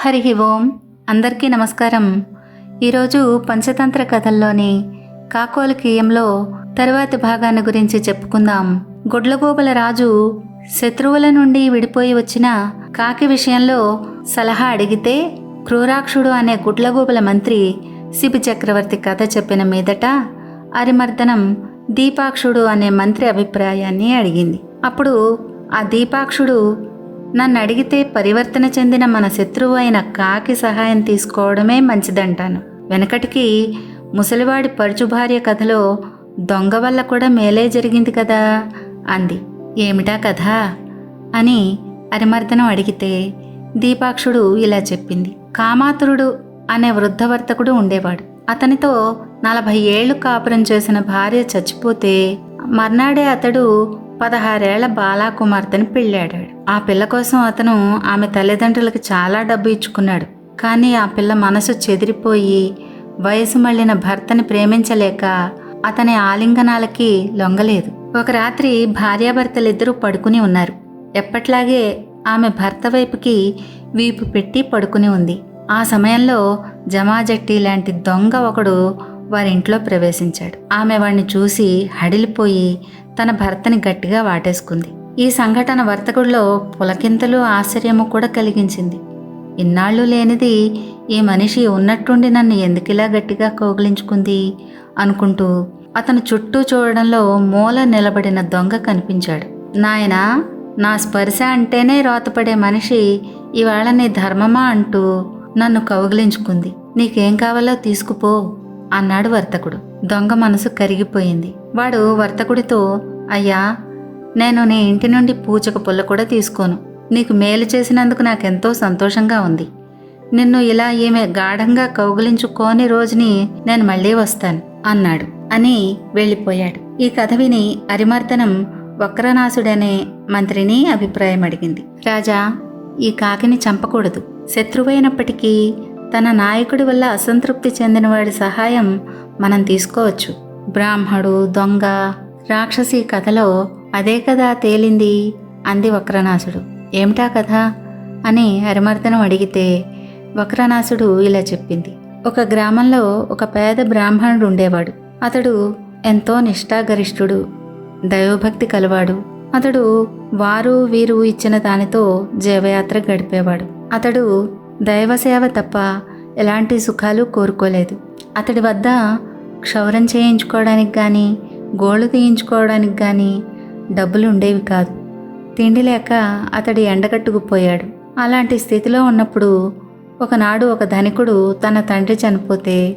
హరి ఓం. అందరికీ నమస్కారం. ఈరోజు పంచతంత్ర కథల్లోని కాకోలు కీయంలో తరువాతి భాగాన్ని గురించి చెప్పుకుందాం. గుడ్లగోబల రాజు శత్రువుల నుండి విడిపోయి వచ్చిన కాకి విషయంలో సలహా అడిగితే క్రూరాక్షుడు అనే గుడ్లగోబల మంత్రి శిబి చక్రవర్తి కథ చెప్పిన మీదట అరిమర్దనం దీపాక్షుడు అనే మంత్రి అభిప్రాయాన్ని అడిగింది. అప్పుడు ఆ దీపాక్షుడు నన్ను అడిగితే పరివర్తన చెందిన మన శత్రువు అయిన కాకి సహాయం తీసుకోవడమే మంచిదంటాను. వెనకటికి ముసలివాడి పరుచు భార్య కథలో దొంగ వల్ల కూడా మేలే జరిగింది కదా? అంది. ఏమిటా కథ? అని అరిమర్దనం అడిగితే దీపాక్షుడు ఇలా చెప్పింది. కామాతురుడు అనే వృద్ధవర్తకుడు ఉండేవాడు. అతనితో నలభై ఏళ్ళు కాపురం చేసిన భార్య చచ్చిపోతే మర్నాడే అతడు పదహారేళ్ళ బాలాకుమార్తెని పెళ్ళాడాడు. ఆ పిల్ల కోసం అతను ఆమె తల్లిదండ్రులకు చాలా డబ్బు ఇచ్చుకున్నాడు. కానీ ఆ పిల్ల మనసు చెదిరిపోయి వయసు మళ్ళిన భర్తని ప్రేమించలేక అతని ఆలింగనాలకి లొంగలేదు. ఒక రాత్రి భార్యాభర్తలిద్దరూ పడుకుని ఉన్నారు. ఎప్పట్లాగే ఆమె భర్త వైపుకి వీపు పెట్టి పడుకుని ఉంది. ఆ సమయంలో జమాజట్టి లాంటి దొంగ ఒకడు వారింట్లో ప్రవేశించాడు. ఆమె వాణ్ణి చూసి హడిలిపోయి తన భర్తని గట్టిగా వాటేసుకుంది. ఈ సంఘటన వర్తకుడిలో పులకింతలు ఆశ్చర్యము కూడా కలిగించింది. ఇన్నాళ్ళు లేనిది ఈ మనిషి ఉన్నట్టుండి నన్ను ఎందుకిలా గట్టిగా కౌగిలించుకుంది? అనుకుంటూ అతను చుట్టూ చూడడంలో మూల నిలబడిన దొంగ కనిపించాడు. నాయనా నా స్పర్శ అంటేనే రోతపడే మనిషి ఇవాళ నీ ధర్మమా అంటూ నన్ను కౌగిలించుకుంది. నీకేం కావాలో తీసుకుపో అన్నాడు వర్తకుడు. దొంగ మనసు కరిగిపోయింది. వాడు వర్తకుడితో అయ్యా నేను నీ ఇంటి నుండి పూచక పుల్ల కూడా తీసుకోను. నీకు మేలు చేసినందుకు నాకెంతో సంతోషంగా ఉంది. నిన్ను ఇలా ఈమె గాఢంగా కౌగిలించుకోని రోజుని నేను మళ్ళీ వస్తాను అన్నాడు. అని వెళ్ళిపోయాడు. ఈ కథ విని అరిమర్దనం వక్రనాసుడనే మంత్రిని అభిప్రాయం అడిగింది రాజా ఈ కాకిని చంపకూడదు. శత్రువైనప్పటికీ తన నాయకుడి వల్ల అసంతృప్తి చెందినవాడి సహాయం మనం తీసుకోవచ్చు. బ్రాహ్మడు దొంగ రాక్షసి కథలో అదే కదా తేలింది అంది వక్రనాసుడు ఏమిటా కథ? అని హరిమర్దనం అడిగితే వక్రనాసుడు ఇలా చెప్పింది. ఒక గ్రామంలో ఒక పేద బ్రాహ్మణుడు ఉండేవాడు. అతడు ఎంతో నిష్ఠాగరిష్ఠుడు దైవభక్తి కలవాడు. అతడు వారు వీరు ఇచ్చిన దానితో జీవయాత్ర గడిపేవాడు. అతడు దైవసేవ తప్ప ఎలాంటి సుఖాలు కోరుకోలేదు. అతడి వద్ద క్షౌరం చేయించుకోవడానికి కానీ గోళ్ళు తీయించుకోవడానికి కానీ డబ్బులు ఉండేవి కాదు. తిండి లేక అతడి ఎండగట్టుకుపోయాడు అలాంటి స్థితిలో ఉన్నప్పుడు ఒకనాడు ఒక ధనికుడు తన తండ్రి చనిపోతే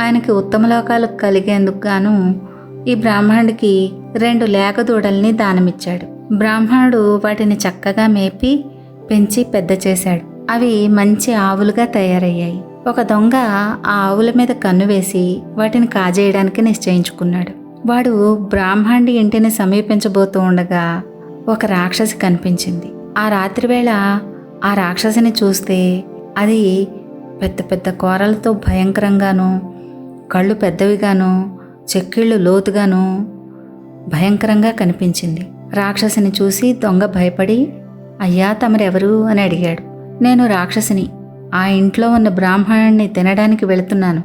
ఆయనకి ఉత్తమ లోకాలు కలిగేందుకు గాను ఈ బ్రాహ్మణుడికి రెండు లేక దూడల్ని దానమిచ్చాడు. బ్రాహ్మణుడు వాటిని చక్కగా మేపి పెంచి పెద్ద చేశాడు. అవి మంచి ఆవులుగా తయారయ్యాయి. ఒక దొంగ ఆ ఆవుల మీద కన్ను వేసి వాటిని కాజేయడానికి నిశ్చయించుకున్నాడు. వాడు బ్రాహ్మణుడి ఇంటిని సమీపించబోతూ ఉండగా ఒక రాక్షసి కనిపించింది. ఆ రాత్రివేళ ఆ రాక్షసిని చూస్తే అది పెద్ద పెద్ద కూరలతో భయంకరంగాను కళ్ళు పెద్దవిగాను చెక్కిళ్ళు లోతుగాను భయంకరంగా కనిపించింది. రాక్షసిని చూసి దొంగ భయపడి అయ్యా తమరెవరు? అని అడిగాడు. నేను రాక్షసిని. ఆ ఇంట్లో ఉన్న బ్రాహ్మణుణ్ణి తినడానికి వెళుతున్నాను.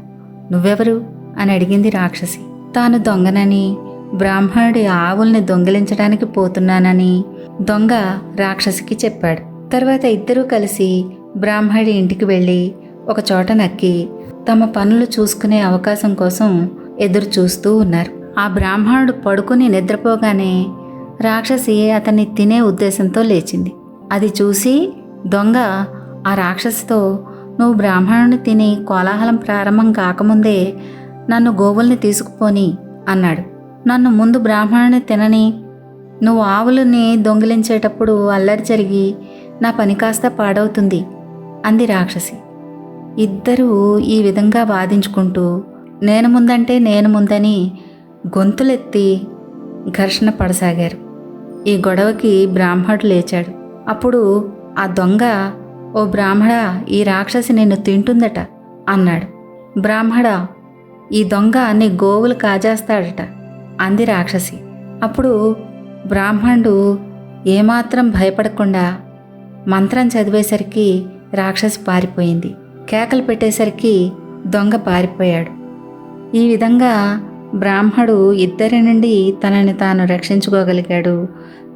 నువ్వెవరు? అని అడిగింది రాక్షసి. తాను దొంగనని బ్రాహ్మణుడి ఆవుల్ని దొంగిలించడానికి పోతున్నానని దొంగ రాక్షసికి చెప్పాడు. తర్వాత ఇద్దరూ కలిసి బ్రాహ్మణుడి ఇంటికి వెళ్ళి ఒక చోట నక్కి తమ పనులు చూసుకునే అవకాశం కోసం ఎదురు చూస్తూ ఉన్నారు. ఆ బ్రాహ్మణుడు పడుకుని నిద్రపోగానే రాక్షసి అతన్ని తినే ఉద్దేశంతో లేచింది. అది చూసి దొంగ ఆ రాక్షసితో నువ్వు బ్రాహ్మణుని తిని కోలాహలం ప్రారంభం కాకముందే నన్ను గోవుల్ని తీసుకుపోని అన్నాడు. నన్ను ముందు బ్రాహ్మణుని తినని నువ్వు ఆవులని దొంగిలించేటప్పుడు అల్లరి జరిగి నా పని కాస్త పాడవుతుంది అంది రాక్షసి. ఇద్దరూ ఈ విధంగా వాదించుకుంటూ నేను ముందంటే నేను ముందని గొంతులెత్తి ఘర్షణ పడసాగారు. ఈ గొడవకి బ్రాహ్మడు లేచాడు. అప్పుడు ఆ దొంగ ఓ బ్రాహ్మణ ఈ రాక్షసి నిన్ను తింటుందట అన్నాడు. బ్రాహ్మణ ఈ దొంగ నీ గోవులు కాజేస్తాడట అంది రాక్షసి. అప్పుడు బ్రాహ్మణుడు ఏమాత్రం భయపడకుండా మంత్రం చదివేసరికి రాక్షసి పారిపోయింది. కేకలు పెట్టేసరికి దొంగ పారిపోయాడు. ఈ విధంగా బ్రాహ్మడు ఇద్దరి నుండి తనని తాను రక్షించుకోగలిగాడు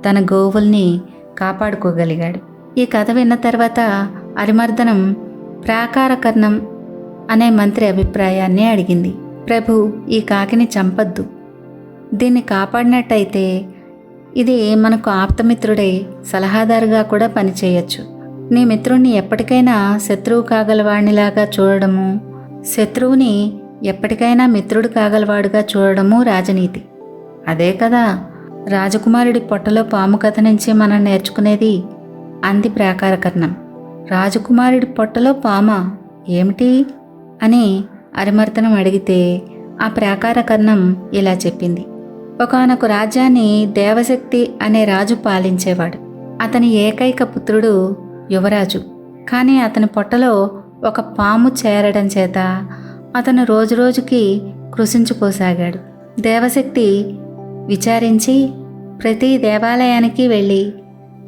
తన గోవుల్ని కాపాడుకోగలిగాడు. ఈ కథ విన్న తర్వాత అరిమర్దనం ప్రాకారకర్ణం అనే మంత్రి అభిప్రాయాన్ని అడిగింది. ప్రభు ఈ కాకిని చంపద్దు. దీన్ని కాపాడినట్టయితే ఇది మనకు ఆప్తమిత్రుడై సలహాదారుగా కూడా పనిచేయొచ్చు. నీ మిత్రుణ్ణి ఎప్పటికైనా శత్రువు కాగలవాణ్ణిలాగా చూడడము శత్రువుని ఎప్పటికైనా మిత్రుడు కాగలవాడుగా చూడడము రాజనీతి. అదే కదా రాజకుమారుడి పొట్టలో పాము కథ నుంచి మనం నేర్చుకునేది? అంది ప్రాకారకర్ణం. రాజకుమారుడి పొట్టలో పామ? ఏమిటి? అని అరిమర్దనం అడిగితే ఆ ప్రాకారకర్ణం ఇలా చెప్పింది. ఒకనొక రాజ్యాన్ని దేవశక్తి అనే రాజు పాలించేవాడు. అతని ఏకైక పుత్రుడు యువరాజు. కానీ అతని పొట్టలో ఒక పాము చేరడం చేత అతను రోజురోజుకి కృషించుకోసాగాడు దేవశక్తి విచారించి ప్రతి దేవాలయానికి వెళ్ళి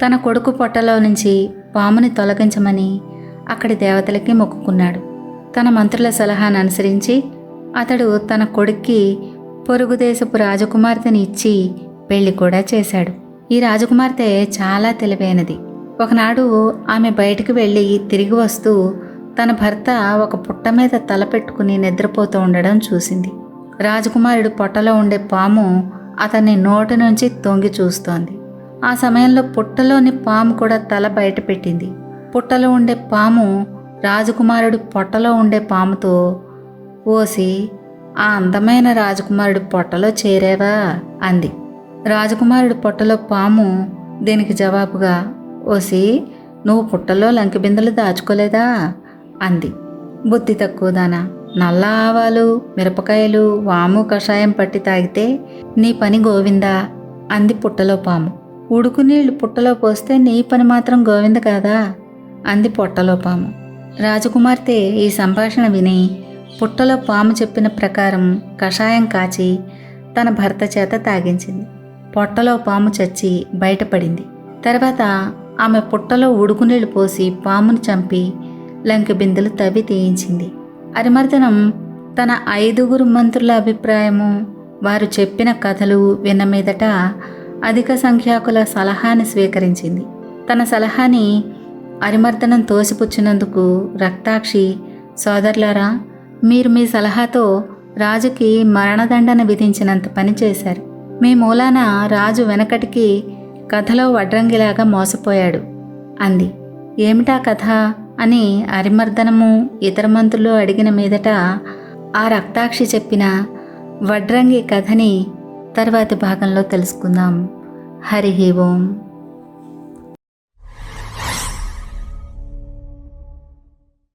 తన కొడుకు పొట్టలో నుంచి పాముని తొలగించమని అక్కడి దేవతలకి మొక్కుకున్నాడు. తన మంత్రుల సలహాను అనుసరించి అతడు తన కొడుక్కి పొరుగు దేశపు రాజకుమార్తెని ఇచ్చి పెళ్ళి కూడా చేశాడు. ఈ రాజకుమార్తె చాలా తెలివైనది. ఒకనాడు ఆమె బయటికి వెళ్ళి తిరిగి వస్తూ తన భర్త ఒక పుట్ట మీద తలపెట్టుకుని నిద్రపోతూ ఉండడం చూసింది. రాజకుమారుడు పొట్టలో ఉండే పాము అతన్ని నోటి నుంచి తొంగి చూస్తోంది. ఆ సమయంలో పుట్టలోని పాము కూడా తల బయట పెట్టింది. పుట్టలో ఉండే పాము రాజకుమారుడు పొట్టలో ఉండే పాముతో ఓసి ఆ అందమైన రాజకుమారుడు పొట్టలో చేరేవా? అంది. రాజకుమారుడు పొట్టలో పాము దీనికి జవాబుగా ఓసి నువ్వు పుట్టలో లంకిబిందెలు దాచుకోలేదా? అంది. బుద్ధి తక్కువదానా నల్ల ఆవాలు మిరపకాయలు వాము కషాయం పట్టి తాగితే నీ పని గోవిందా? అంది పుట్టలో పాము. ఉడుకు నీళ్ళు పుట్టలో పోస్తే నీ పని మాత్రం గోవింద కాదా? అంది పొట్టలో పాము. రాజకుమార్తె ఈ సంభాషణ విని పుట్టలో పాము చెప్పిన ప్రకారం కషాయం కాచి తన భర్త చేత తాగించింది. పొట్టలో పాము చచ్చి బయటపడింది. తర్వాత ఆమె పుట్టలో ఉడుకునీళ్ళు పోసి పామును చంపి లంక బిందెలు తవ్వి తీయించింది. అరిమర్దనం తన ఐదుగురు మంత్రుల అభిప్రాయము వారు చెప్పిన కథలు విన్న మీదట అధిక సంఖ్యాకుల సలహాని స్వీకరించింది. తన సలహాని అరిమర్దనం తోసిపుచ్చినందుకు రక్తాక్షి సోదరులారా మీరు మీ సలహాతో రాజుకి మరణదండన విధించినంత పని చేశారు. మీ మూలాన రాజు వెనకటికి కథలో వడ్రంగిలాగా మోసపోయాడు అంది. ఏమిటా కథ? అని అరిమర్దనము ఇతర మంత్రులు అడిగిన మీదట ఆ రక్తాక్షి చెప్పిన వడ్రంగి కథని తర్వాతి భాగంలో తెలుసుకుందాం. హరి ఓం.